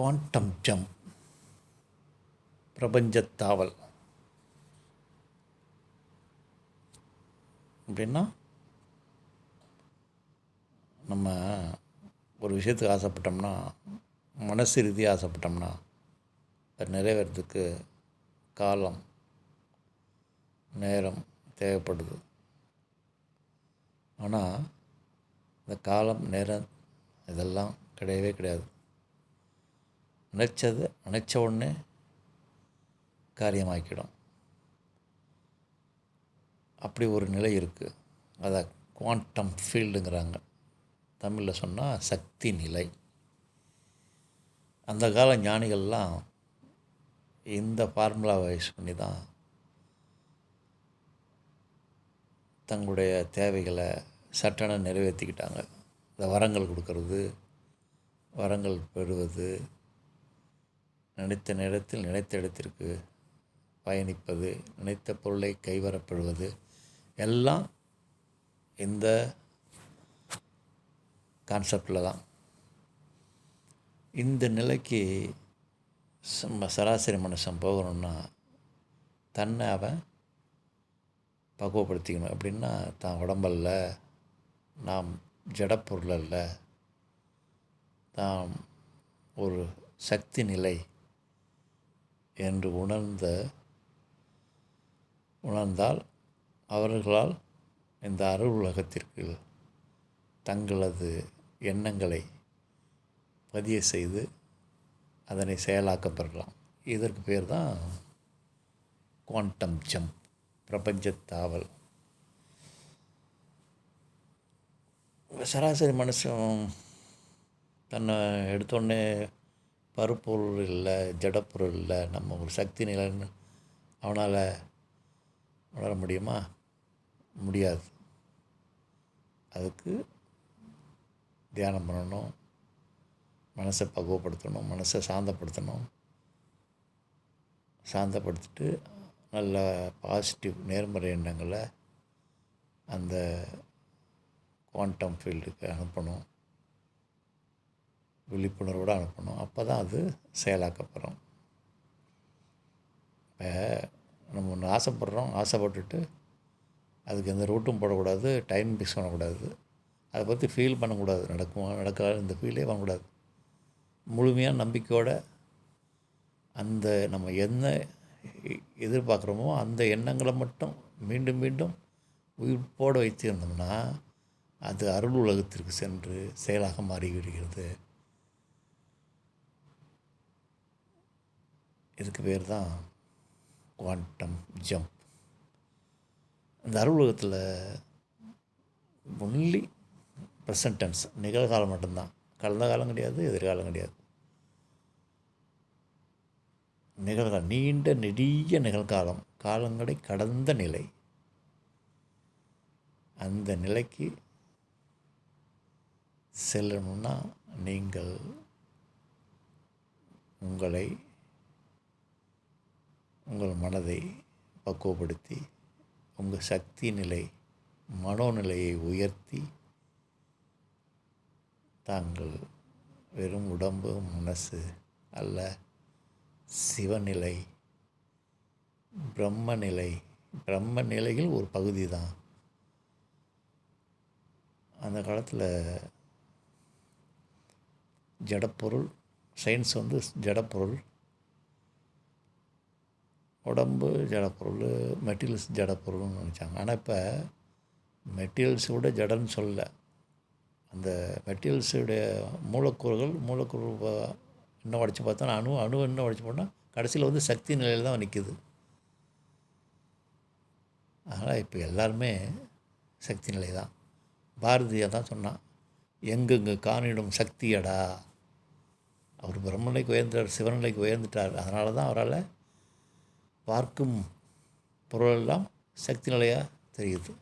Quantum ஜம் பிரபஞ்சத்தாவல். அப்படின்னா நம்ம ஒரு விஷயத்துக்கு ஆசைப்பட்டோம்னா மனசு ரீதியாக ஆசைப்பட்டோம்னா அது நிறைவேறதுக்கு காலம் நேரம் தேவைப்படுது. ஆனால் இந்த காலம் நேரம் இதெல்லாம் கிடையவே கிடையாது. நினச்சது நினச்ச உடனே காரியமாக்கிடும். அப்படி ஒரு நிலை இருக்குது அதை குவாண்டம் ஃபீல்டுங்கிறாங்க தமிழில் சொன்னால் சக்தி நிலை. அந்த கால ஞானிகள்லாம் இந்த ஃபார்முலாவை யூஸ் பண்ணி தான் தங்களுடைய தேவைகளை சட்டென நிறைவேற்றிக்கிட்டாங்க இந்த வரங்கள் கொடுக்கறது வரங்கள் பெறுவது நினைத்த நேரத்தில் நினைத்த இடத்திற்கு பயணிப்பது நினைத்த பொருளை கைவரப்படுவது எல்லாம் இந்த கான்செப்டில் தான். இந்த நிலைக்கு சராசரி மனுஷன் போகணும்னா தன்னை அவன் பக்குவப்படுத்திக்கணும். அப்படின்னா தான் உடம்பல்ல நாம் ஜடப்பொருள் அல்ல தாம் ஒரு சக்தி நிலை என்று உணர்ந்த உணர்ந்தால் அவர்களால் இந்த அருள் உலகத்திற்கு தங்களது எண்ணங்களை பதிய செய்து அதனை செயலாக்கம் பெறலாம் இதற்கு பேர் தான் குவாண்டம் ஜம்ப் பிரபஞ்ச தாவல். சராசரி மனுஷன் தன்னை எடுத்தோடனே பருப்பொருள் இல்லை ஜடப்பொருள் இல்லை நம்ம ஒரு சக்தி நிலைன்னு அவனால் உணர முடியுமா? முடியாது. அதுக்கு தியானம் பண்ணணும் மனசை பக்குவப்படுத்தணும் மனசை சாந்தப்படுத்தணும். சாந்தப்படுத்திட்டு நல்ல பாசிட்டிவ் நேர்மறை எண்ணங்களை அந்த குவாண்டம் ஃபீல்டுக்கு அனுப்பணும். விழிப்புணர்வோடு அனுப்பணும். அப்போ தான் அது செயலாக்கப்படும். இப்போ நம்ம ஒன்று ஆசைப்படுறோம். ஆசைப்பட்டுட்டு அதுக்கு எந்த ரூட்டும் போடக்கூடாது. டைம் ஃபிக்ஸ் பண்ணக்கூடாது. அதை பற்றி ஃபீல் பண்ணக்கூடாது. நடக்குமா நடக்காது இந்த ஃபீலே பண்ணக்கூடாது. முழுமையான நம்பிக்கையோடு அந்த நம்ம என்ன எதிர்பார்க்குறோமோ அந்த எண்ணங்களை மட்டும் மீண்டும் மீண்டும் உயிர்ப்போடு வைத்திருந்தோம்னா அது அருள் உலகத்திற்கு சென்று செயலாக மாறிவிடுகிறது. இதுக்கு பேர் தான் குவாண்டம் ஜம்ப். இந்த அலுவலகத்தில் ஒன்லி ப்ரெசன்ட் டென்ஸ் நிகழ்காலம் மட்டும்தான். கடந்த காலம் கிடையாது எதிர்காலம் கிடையாது. நிகழ்காலம் நீண்ட நெடிய நிகழ்காலம் காலங்களை கடந்த நிலை. அந்த நிலைக்கு செல்லணும்னா நீங்கள் உங்களை உங்கள் மனதை பக்குவப்படுத்தி உங்கள் சக்தி நிலை மனோநிலையை உயர்த்தி தாங்கள் வெறும் உடம்பு மனசு அல்ல சிவநிலை பிரம்ம நிலை பிரம்ம நிலையில் ஒரு பகுதி தான். அந்த காலத்தில் ஜடப்பொருள் சயின்ஸ் வந்து ஜடப்பொருள் உடம்பு ஜடப்பொருள் மெட்டீரியல்ஸ் ஜடப்பொருள்னு நினச்சாங்க. ஆனால் இப்போ மெட்டீரியல்ஸோட ஜடன்னு சொல்லலை. அந்த மெட்டீரியல்ஸுடைய மூலக்கூறுகள் மூலக்கூறு இன்னும் உடச்சி பார்த்தோன்னா அணு அணு இன்னும் உடச்சி போனால் கடைசியில் வந்து சக்தி நிலையில் தான் நிற்கிது அதனால் இப்போ எல்லாருமே சக்தி நிலை தான். பாரதியார் தான் சொன்னான் எங்கெங்கு காணிடும் சக்தியடா. அவர் பிரம்மநிலைக்கு உயர்ந்தார் சிவநிலைக்கு உயர்ந்துட்டார். அதனால தான் அவரால் பார்க்கும் பொருளெல்லாம் சக்தி நிலையாக தெரியுது